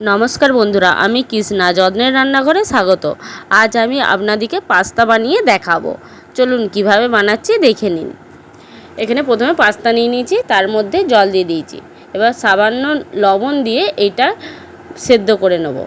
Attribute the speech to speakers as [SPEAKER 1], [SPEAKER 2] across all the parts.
[SPEAKER 1] নমস্কার বন্ধুরা, আমি কৃষ্ণা। যত্নের রান্নাঘরে স্বাগত। আজ আমি আপনাদিকে পাস্তা বানিয়ে দেখাবো। চলুন কীভাবে বানাচ্ছি দেখে নিন। এখানে প্রথমে পাস্তা নিয়ে নিয়েছি, তার মধ্যে জল দিয়ে দিয়েছি। এবার সামান্য লবণ দিয়ে এটা সেদ্ধ করে নেব।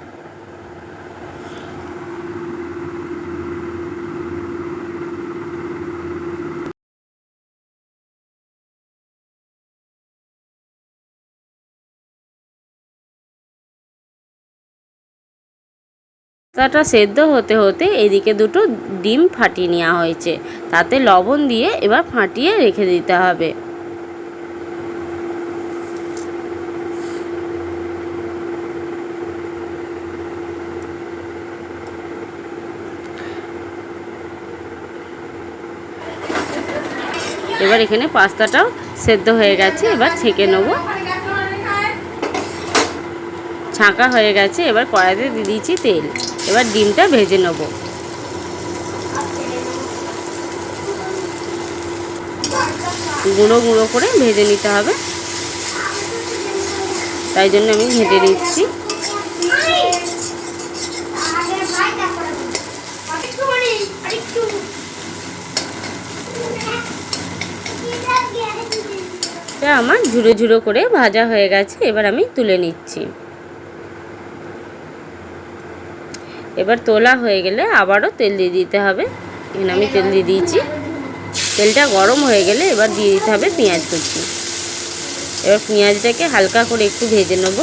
[SPEAKER 1] পাস্তাটা সেদ্ধ হতে হতে এদিকে দুটো ডিম ফাটিয়ে নেওয়া হয়েছে। তাতে লবণ দিয়ে এবার ফাটিয়ে রেখে দিতে হবে। এবার এখানে পাস্তাটাও সেদ্ধ হয়ে গেছে। এবার ছেঁকে নেব। ছাঁকা হয়ে গেছে, এবার কড়াইতে দিয়ে দিয়েছি তেল। এবার ডিমটা ভেজে নেব। গুঁড়ো গুঁড়ো করে ভেজে নিতে হবে। তাই জন্য আমি ভেজে নিচ্ছি। আমার ঝুড়ো ঝুড়ো করে ভাজা হয়ে গেছে, এবার আমি তুলে নিচ্ছি। এবার তোলা হয়ে গেলে আবারও তেল দিয়ে দিতে হবে। এখানে আমি তেল দিয়ে দিয়েছি। তেলটা গরম হয়ে গেলে এবার দিয়ে দিতে হবে পেঁয়াজ কুচি। এবার পেঁয়াজটাকে হালকা করে একটু ভেজে নেব।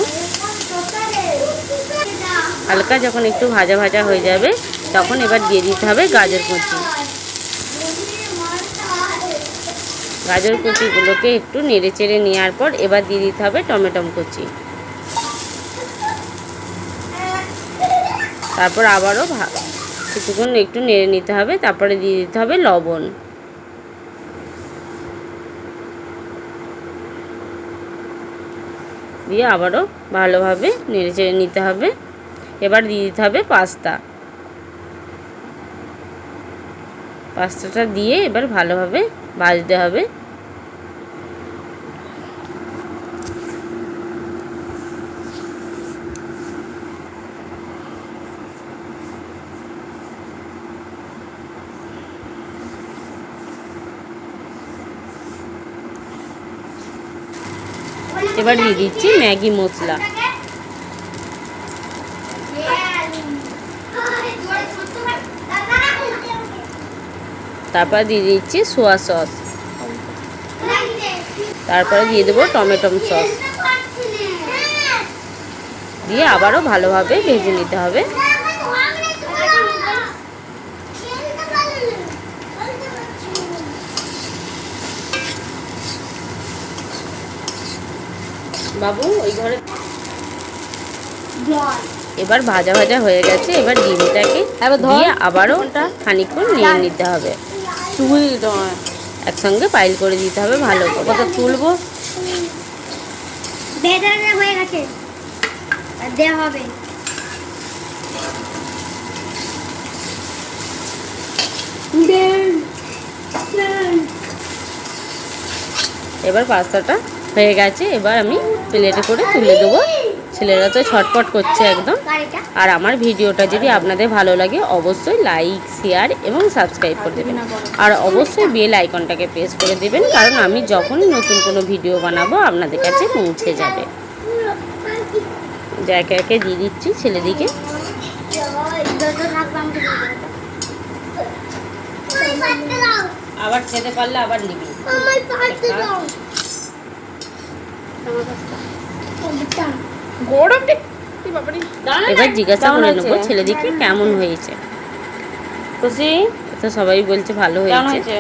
[SPEAKER 1] হালকা যখন একটু ভাজা ভাজা হয়ে যাবে, তখন এবার দিয়ে দিতে হবে গাজর কুচি। গাজর কুচিগুলোকে একটু নেড়ে চেড়ে নেওয়ার পর এবার দিয়ে দিতে হবে টমেটো কুচি। তারপর আবারও কিছুক্ষণ একটু নেড়ে নিতে হবে, তারপরে দিয়ে দিতে হবে লবণ। দিয়ে আবারও ভালোভাবে নেড়ে চেড়ে নিতে হবে। এবার দিয়ে দিতে হবে পাস্তা। পাস্তাটা দিয়ে এবার ভালোভাবে ভাজতে হবে। এবার দিয়ে দিচ্ছি ম্যাগি মশলা। তারপর দিয়ে দিচ্ছি সোয়া সস। তারপরে দিয়ে দেবো টমেটো সস। দিয়ে আবারও ভালোভাবে ভেজে নিতে হবে। বাবু ওই ঘরে এবার ভাজা ভাজা হয়ে গেছে এবার ডিমটাকে দিয়ে আবারও খানিকক্ষণ নিয়ে নিতে হবে। একসঙ্গে পাইল করে দিতে হবে ভালো করে। কত তুলবো?
[SPEAKER 2] হয়ে গেছে। দেওয়া হবে।
[SPEAKER 1] এবার পাস্তাটা হয়ে গেছে এবার আমি প্লেটে করে তুলে দেবো। ছেলেরা তো ছটপট করছে একদম। আর আমার ভিডিওটা যদি আপনাদের ভালো লাগে, অবশ্যই লাইক শেয়ার এবং সাবস্ক্রাইব করে দেবেন। আর অবশ্যই বেল আইকনটাকে প্রেস করে দেবেন, কারণ আমি যখনই নতুন কোনো ভিডিও বানাবো, আপনাদের কাছে পৌঁছে যাবে। একে একে দিয়ে দিচ্ছি ছেলেদিকে। আবার খেতে পারলে আবার নিবি এবার জিজ্ঞাসা করে নেব ছেলেদিকে কেমন হয়েছে? খুশি? তো সবাই বলছে ভালো হয়েছে।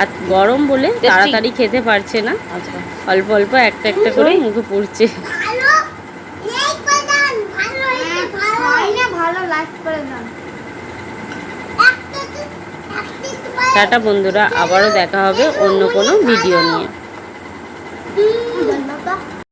[SPEAKER 1] আর গরম বলে তাড়াতাড়ি খেতে পারছে না। অল্প অল্প একটা একটা করে মুখে পড়ছে। টাটা বন্ধুরা আবারও দেখা হবে অন্য কোনো ভিডিও নিয়ে।